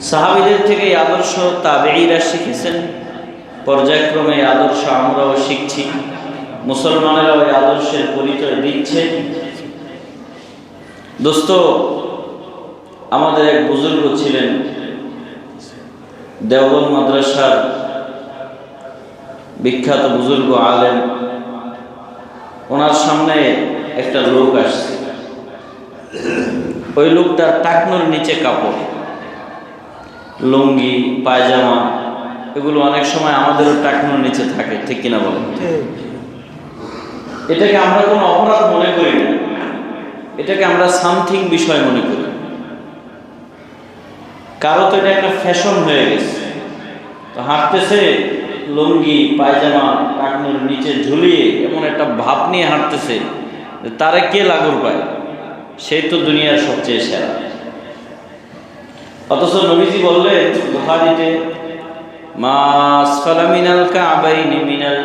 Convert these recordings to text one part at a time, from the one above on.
সাহাবিদের থেকে এই আদর্শ তাবেইরা শিখেছেন। পর্যায়ক্রমে আদর্শ আমরাও শিখছি। মুসলমানেরাও এই আদর্শের পরিচয় দিচ্ছে। দোস্ত, আমাদের এক বুজুর্গ ছিলেন দেওবন মাদ্রাসার বিখ্যাত বুজুর্গ আলেম। ওনার সামনে একটা লোক আসছে। ওই লোকটার টাকনোর নিচে কাপড়। লুঙ্গি পায়জামা এগুলো অনেক সময় আমাদেরও টাকনোর নিচে থাকে ঠিক কিনা বলেন? এটাকে আমরা কোনো অপরাধ মনে করি না। এটাকে আমরা সামথিং বিষয় মনে করি। কারও তো এটা একটা ফ্যাশন হয়ে গেছে। তো হাঁটতেছে লুঙ্গি পায়জামা টাকনোর নিচে ঝুলিয়ে এমন একটা ভাব নিয়ে হাঁটতেছে তারে কে লাগর পায়? সেই তো দুনিয়ার সবচেয়ে সেরা। অথচ নবীজি বললেন বুখারিতে কাবাইনি মিনাল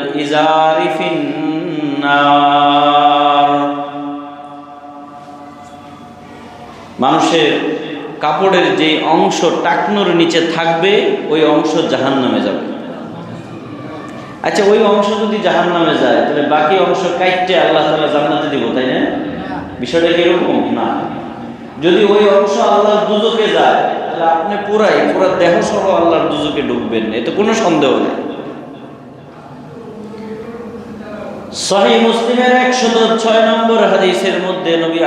মানুষের কাপড়ের যে অংশ টাকনোর নিচে থাকবে, ওই অংশ জাহান নামে যাবে। আচ্ছা ওই অংশ যদি জাহান নামে যায়, তাহলে বাকি অংশ কাইটে আল্লাহ তালা জান্নাতে দিব, তাই না? বিষয়টা কীরকম না। যদি ওই অংশ আল্লাহর দুজকে যায় আপনি পুরাই, পুরা দেহ সহ আল্লাহর দুজকে ঢুকবেন, এতে কোনো সন্দেহ নেই। সহি মুসলিমের একশত ছয় নম্বর হাদিসের মধ্যে নবী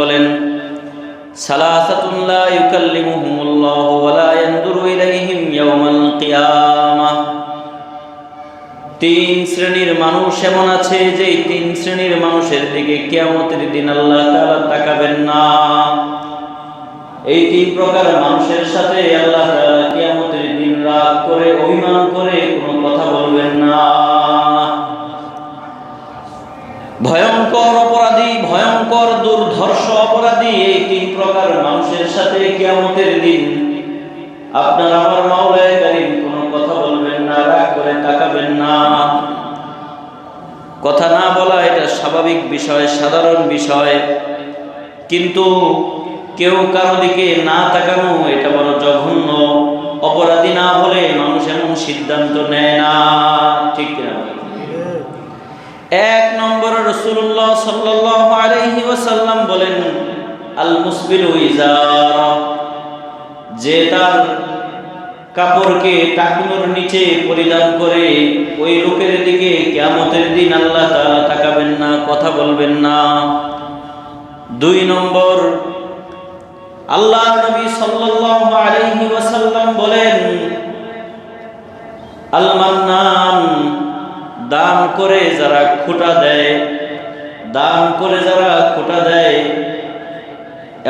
বলেন ইলাইহিম ইয়াওমাল তিন শ্রেণির মানুষ এমন আছে যে তিন শ্রেণির মানুষের দিকে কিয়ামতের দিন আল্লাহ তাআলা তাকাবেন না। এই তিন প্রকার মানুষের সাথে আল্লাহ কিয়ামতের দিন রাগ করে অভিমান করে কোনো কথা বলবেন না। ভয়ঙ্কর অপরাধী, ভয়ঙ্কর দুর্ধর্ষ অপরাধী এই তিন প্রকার মানুষের সাথে কিয়ামতের দিন আপনার আমার মাওলায় কারীম কোনো কথা বলবেন না, রাগ করে তাকাবেন না। কথা না বলা এটা স্বাভাবিক বিষয়, সাধারণ বিষয়। কিন্তু কেউ কারও দিকে না তাকানো, এটা বড় জঘন্য। অপরাধী না হলে মানুষ এমন সিদ্ধান্ত নেয় না। ঠিক না এক নম্বর রসুল্লাহ সাল্লাহ আলাইহি ওয়াসাল্লাম বলেন আল মুসবিল যে তার কাপড়কে টাকুনোর নিচে পরিধান করে ওই লোকের দিকে কেমতের দিন আল্লাহ তাকাবেন না, কথা বলবেন না। দুই নম্বর আল্লাহ নবী সাল্লাল্লাহু আলাইহি ওয়াসাল্লাম বলেন আল মান্নান দান করে যারা খোটা দেয়, দান করে যারা খোটা দেয়,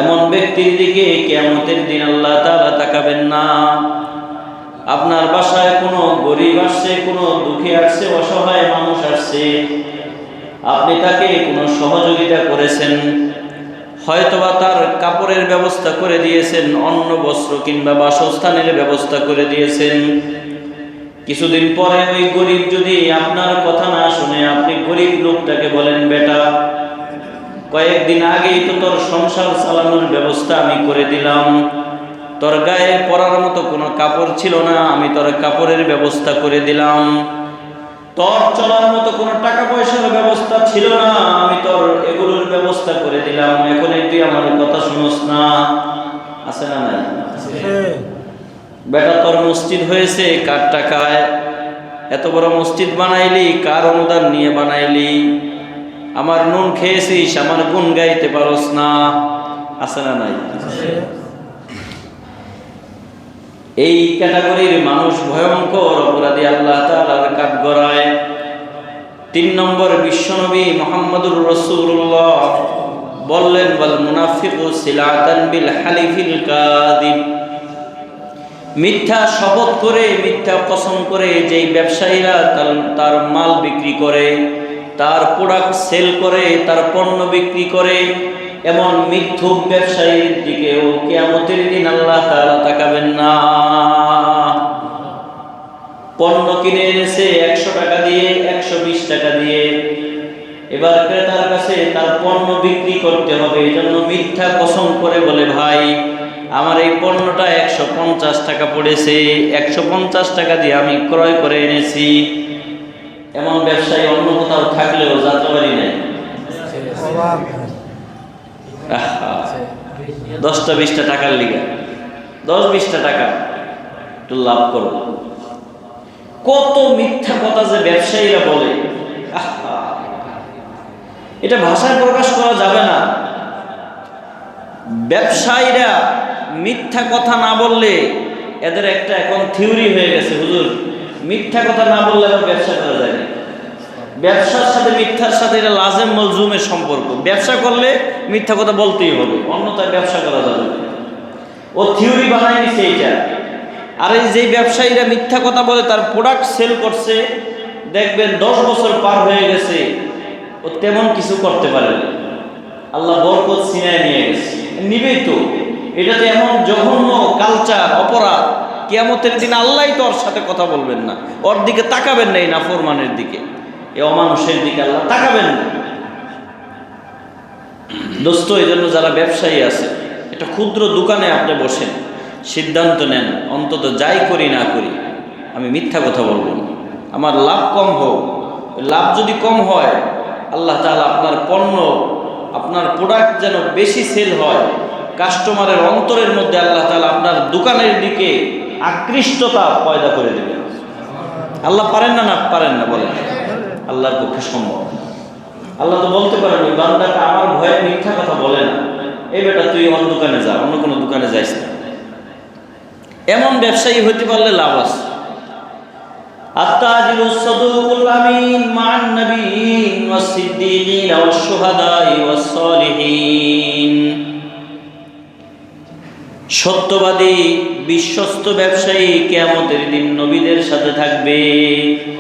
এমন ব্যক্তির দিকে কেমতের দিন আল্লাহ তাআলা তাকাবেন না। আপনার বাসায় কোনো গরিব আসছে, কোনো দুঃখী আসছে, অসহায় মানুষ আসছে, আপনি তাকে কোনো সহযোগিতা করেছেন? হয়তোবা তার কাপড়ের ব্যবস্থা করে দিয়েছেন, অন্ন, বস্ত্র কিংবা বাসস্থানের ব্যবস্থা করে দিয়েছেন। কিছুদিন পরে ওই গরিব যদি আপনার কথা না শুনে আপনি গরিব লোকটাকে বলেন, বেটা, কয়েকদিন আগেই তো তোর সংসার চালানোর ব্যবস্থা আমি করে দিলাম। তোর গায়ে পরার মতো কোনো কাপড় ছিল না, আমি তোর কাপড়ের ব্যবস্থা করে দিলাম। তোর চলার মতো কোনো টাকা পয়সার ব্যবস্থা ছিল না। আমি তোর এগুলোর ব্যবস্থা করে দিলাম। এখন তুই আমার কথা শুনোস না। আছে না নাই? বেটা তোর মসজিদ হয়েছে কার টাকায়? এত বড় মসজিদ বানাইলি কার অনুদান নিয়ে বানাইলি? আমার নুন খেয়েছিস আমার গুণ গাইতে পারস না। আছে না নাই? এই ক্যাটাগরির মানুষ ভয়ঙ্কর অপরাধী আল্লাহ তাআলার কাঠ গড়ায় তিন নম্বর বিশ্বনবী মোহাম্মদুর রসুল্লাহ বললেন বল মুনাফিকু সিলাতান বিল হালিফিল কাদিব মিথ্যা শপথ করে, মিথ্যা কসম করে যেই ব্যবসায়ীরা তার মাল বিক্রি করে, তার প্রোডাক্ট সেল করে, তার পণ্য বিক্রি করে এমন মিথ্যুক ব্যবসায়ীর দিকেও কেয়ামতের দিন আল্লাহ তাআলা তাকাবেন না। পণ্য কিনে এনেছে একশো টাকা দিয়ে একশো বিশ টাকা দিয়ে। এবার ক্রেতার কাছে তার পণ্য বিক্রি করতে হবে এই জন্য মিথ্যা কসম করে বলে ভাই আমার এই পণ্যটা একশো পঞ্চাশ টাকা পড়েছে একশো পঞ্চাশ টাকা দিয়ে আমি ক্রয় করে এনেছি। এমন ব্যবসায়ী অন্য কোথাও থাকলেও যাত্রাবাড়ি নেই। অভাব আহা, দশটা বিশটা টাকার লিগা। দশ বিশটা টাকা একটু লাভ করো। কত মিথ্যা কথা যে ব্যবসায়ীরা বলে। এটা ভাষায় প্রকাশ করা যাবে না। ব্যবসায়ীরা মিথ্যা কথা না বললে এদের একটা এখন থিওরি হয়ে গেছে, হুজুর। মিথ্যা কথা না বললে ব্যবসা করা যায় ব্যবসার সাথে মিথ্যার সাথে এটা লাজেম মলজুমের সম্পর্ক। ব্যবসা করলে মিথ্যা কথা বলতেই হবে, অন্যথায় ব্যবসা করা যাবে ও থিওরি বানায় নিছে এইটা। আর এই যে ব্যবসায়ীরা মিথ্যা কথা বলে, তার প্রোডাক্ট সেল করছে, দেখবেন দশ বছর পার হয়ে গেছে, ও তেমন কিছু করতে পারে আল্লাহ বরকত সিনায় নিয়ে গেছে। নিবেই তো। এটাতে এমন জঘন্য কালচার অপরাধ। কিয়ামতের দিন আল্লাহই তো ওর সাথে কথা বলবেন না। ওর দিকে তাকাবেন না এই নাফরমানের দিকে। এ অমানুষের দিকে আল্লাহ তাকাবেন। দোস্ত এই জন্য যারা ব্যবসায়ী আছে, একটা ক্ষুদ্র দোকানে আপনি বসেন, সিদ্ধান্ত নেন, অন্তত যাই করি না করি, আমি মিথ্যা কথা বলব না। আমার লাভ কম হোক লাভ যদি কম হয়, আল্লাহ তাআলা আপনার পণ্য, আপনার প্রোডাক্ট যেন বেশি সেল হয় কাস্টমারের অন্তরের মধ্যে আল্লাহ তাআলা আপনার দোকানের দিকে আকৃষ্টতা পয়দা করে দেবেন। আল্লাহ পারেন না না পারেন না বলেন? আল্লাহর পক্ষে সম্ভব আল্লাহ তো বলতে পারেন ওই বান্দাটা আমার ভয়ে মিথ্যা কথা বলে না এই বেটা তুই অন্য দোকানে যা অন্য কোনো দোকানে যাইস না এমন ব্যবসায়ী হইতে পারলে লাভ আছে التاجر الصدوق الأمين مع النبيين والصديقين والشهداء والصالحين সত্যবাদী বিশ্বস্ত ব্যবসায়ী কেয়ামতের দিন নবীদের সাথে থাকবে